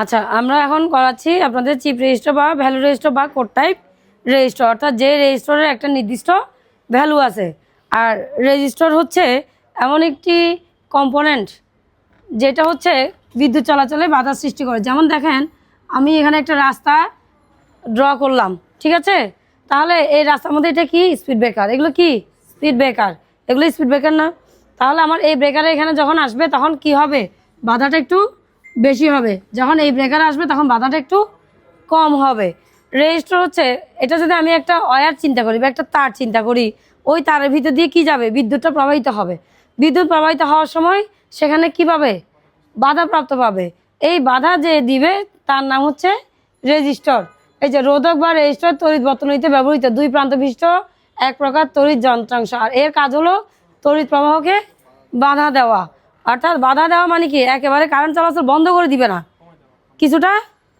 আচ্ছা আমরা এখন করাচ্ছি আপনাদের চিপ রেজিস্টার বা ভ্যালু রেজিস্টার বা কোড টাইপ রেজিস্টার অর্থাৎ যে রেজিস্টারের একটা নির্দিষ্ট ভ্যালু আছে। আর রেজিস্টার হচ্ছে এমন একটি কম্পোনেন্ট যেটা হচ্ছে বিদ্যুৎ চলাচলে বাধা সৃষ্টি করে। যেমন দেখেন, আমি এখানে একটা রাস্তা ড্র করলাম, ঠিক আছে? তাহলে এই রাস্তার মধ্যে এটা কি? স্পিড ব্রেকার এগুলো কি? স্পিড ব্রেকার এগুলো স্পিড ব্রেকার না। তাহলে আমার এই ব্রেকারে এখানে যখন আসবে, তখন কি হবে? বাধাটা একটু বেশি হবে। যখন এই ব্রেকার আসবে, তখন বাধাটা একটু কম হবে। রেজিস্টার হচ্ছে, এটা যদি আমি একটা ওয়্যার চিন্তা করি বা একটা তার চিন্তা করি, ওই তারের ভিতর দিয়ে কি যাবে? বিদ্যুৎটা প্রবাহিত হবে। বিদ্যুৎ প্রবাহিত হওয়ার সময় সেখানে কি পাবে? বাধা প্রাপ্ত পাবে। এই বাধা যে দিবে, তার নাম হচ্ছে রেজিস্টর এই যে রোধক বা রেজিস্টর তড়িৎ বর্তনীতে ব্যবহৃত দুই প্রান্ত বিশিষ্ট এক প্রকার তড়িৎ যন্ত্রাংশ। আর এর কাজ হলো তড়িৎ প্রবাহকে বাধা দেওয়া। অর্থাৎ বাধা দেওয়া মানে কি? একেবারে কারেন্ট চলাচল বন্ধ করে দিবে না। কিছুটা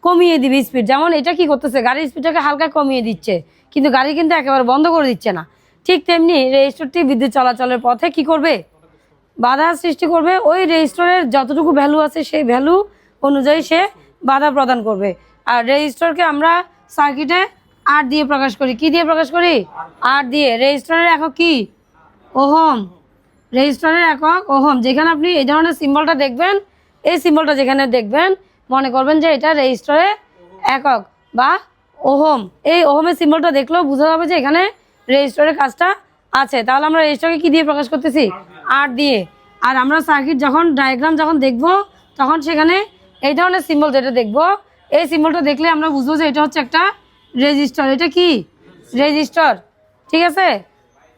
কমিয়ে দিবে স্পিড যেমন এটা কি করতেছে? গাড়ির স্পিডটাকে হালকা কমিয়ে দিচ্ছে। কিন্তু গাড়ি কিন্তু একেবারে বন্ধ করে দিচ্ছে না। ঠিক তেমনি রেজিস্টরটি বিদ্যুৎ চলাচলের পথে কি করবে? বাধা সৃষ্টি করবে। ওই রেজিস্টরের যতটুকু ভ্যালু আছে সেই ভ্যালু অনুযায়ী সে বাধা প্রদান করবে। আর রেজিস্টরকে আমরা সার্কিটে আর দিয়ে প্রকাশ করি। কি দিয়ে প্রকাশ করি? আর দিয়ে। রেজিস্টরের এখন কি? ওহম রেজিস্টরের একক ওহম, যেখানে আপনি এই ধরনের সিম্বলটা দেখবেন, এই সিম্বলটা যেখানে দেখবেন, মনে করবেন যে এটা রেজিস্টরের একক বা ওহম। এই ওহমের সিম্বলটা দেখলেও বোঝা যাবে যে এখানে রেজিস্টরের কাজটা আছে। তাহলে আমরা রেজিস্টরকে কি দিয়ে প্রকাশ করতেছি? আর দিয়ে। আর আমরা সার্কিট যখন ডায়াগ্রাম যখন দেখব, তখন সেখানে এই ধরনের সিম্বল যেটা দেখব, এই সিম্বলটা দেখলে আমরা বুঝব যে এটা হচ্ছে একটা রেজিস্টার এটা কি? রেজিস্টার ঠিক আছে?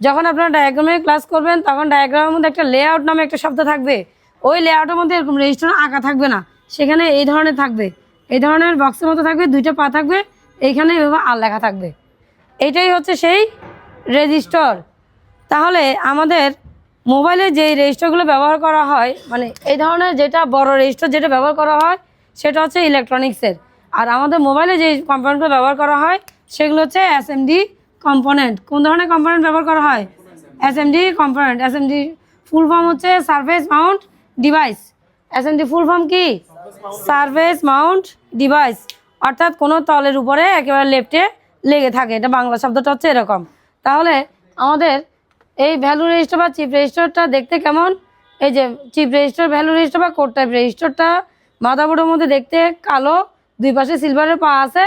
যখন আপনারা ডায়াগ্রামে ক্লাস করবেন, তখন ডায়াগ্রামের মধ্যে একটা লেআউট নামে একটা শব্দ থাকবে। ওই লেআউটের মধ্যে এরকম রেজিস্টার আঁকা থাকবে না। সেখানে এই ধরনের থাকবে। এই ধরনের বক্সের মতো থাকবে, দুইটা পা থাকবে, এইখানে এভাবে আর লেখা থাকবে। এইটাই হচ্ছে সেই রেজিস্টার। তাহলে আমাদের মোবাইলে যে রেজিস্টারগুলো ব্যবহার করা হয় মানে এই ধরনের যেটা বড় রেজিস্টার যেটা ব্যবহার করা হয়, সেটা হচ্ছে ইলেকট্রনিক্সের আর আমাদের মোবাইলে যে কম্পোনেন্টগুলো ব্যবহার করা হয়, সেগুলো হচ্ছে এসএমডি কম্পোনেন্ট কোন ধরনের কম্পোনেন্ট ব্যবহার করা হয়? SMD component SMD full form হচ্ছে surface mount device SMD full form কি? সারফেস মাউন্ট ডিভাইস অর্থাৎ কোনো তলের উপরে একেবারে লেফটে লেগে থাকে। এটা বাংলা শব্দটা হচ্ছে এরকম। তাহলে আমাদের এই ভ্যালু রেজিস্টার বা চিপ রেজিস্টারটা দেখতে কেমন? এই যে চিপ রেজিস্টার ভ্যালু রেজিস্টার বা কোড টাইপ রেজিস্টারটা মাদাবোর্ডের মধ্যে দেখতে কালো, দুই পাশে সিলভারের পা আছে,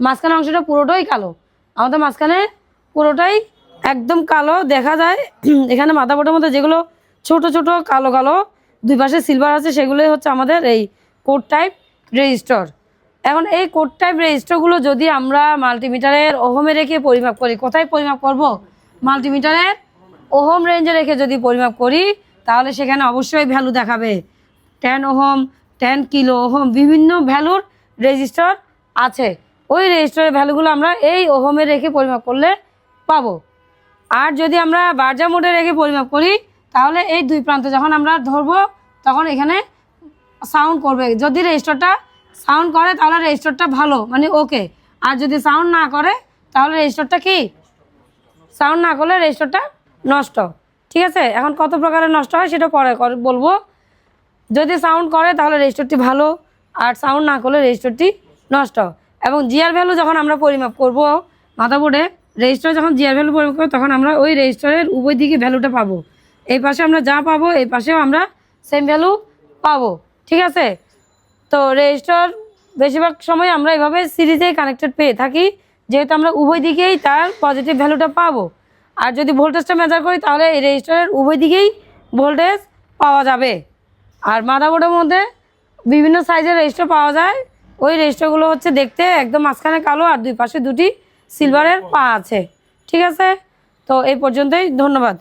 মাঝখানে অংশটা পুরোটাই কালো। আমাদের মাঝখানে পুরোটাই একদম কালো দেখা যায়। এখানে মাদাবোর্ডের মধ্যে যেগুলো ছোট ছোট কালো কালো, দুই পাশে সিলভার আছে, সেগুলোই হচ্ছে আমাদের এই কোড টাইপ রেজিস্টর এখন এই কোড টাইপ রেজিস্টারগুলো যদি আমরা মাল্টিমিটারের ওহমে রেখে পরিমাপ করি, কোথায় পরিমাপ করব? মাল্টিমিটারের ওহম রেঞ্জে রেখে যদি পরিমাপ করি, তাহলে সেখানে অবশ্যই ভ্যালু দেখাবে। Ten ohm ten kilo ohm, বিভিন্ন ভ্যালুর রেজিস্টার আছে। ওই রেজিস্টারের ভ্যালুগুলো আমরা এই ওহমে রেখে পরিমাপ করলে পাবো। আর যদি আমরা বার্জা মোডে রেখে পরিমাপ করি, তাহলে এই দুই প্রান্তে যখন আমরা ধরবো, তখন এখানে সাউন্ড করবে। যদি রেজিস্টারটা সাউন্ড করে, তাহলে রেজিস্টারটা ভালো মানে ওকে আর যদি সাউন্ড না করে, তাহলে রেজিস্টারটা কি? সাউন্ড না করলে রেজিস্টারটা নষ্ট। ঠিক আছে? এখন কত প্রকারের নষ্ট হয় সেটা পরে বলব। যদি সাউন্ড করে, তাহলে রেজিস্টারটি ভালো, আর সাউন্ড না করলে রেজিস্টারটি নষ্ট। এবং জিআর ভ্যালু যখন আমরা পরিমাপ করব মাদাবোর্ডে রেজিস্টার যখন জিআর ভ্যালু পরিমাপ করব, তখন আমরা ওই রেজিস্টারের উভয় দিকে ভ্যালুটা পাবো। এই পাশে আমরা যা পাবো, এই পাশেও আমরা সেম ভ্যালু পাবো। ঠিক আছে? তো রেজিস্টার বেশিরভাগ সময় আমরা এভাবে সিরিজেই কানেক্টেড পেয়ে থাকি, যেহেতু আমরা উভয় দিকেই তার পজিটিভ ভ্যালুটা পাবো। আর যদি ভোল্টেজটা মেজার করি, তাহলে এই রেজিস্টারের উভয় দিকেই ভোল্টেজ পাওয়া যাবে। আর মাদাবোর্ডের মধ্যে বিভিন্ন সাইজের রেজিস্টার পাওয়া যায়। ওই রেজিস্টারগুলো হচ্ছে দেখতে একদম মাঝখানে কালো আর দুই পাশে দুটি সিলভারের পা আছে। ঠিক আছে? তো এই পর্যন্তই, ধন্যবাদ।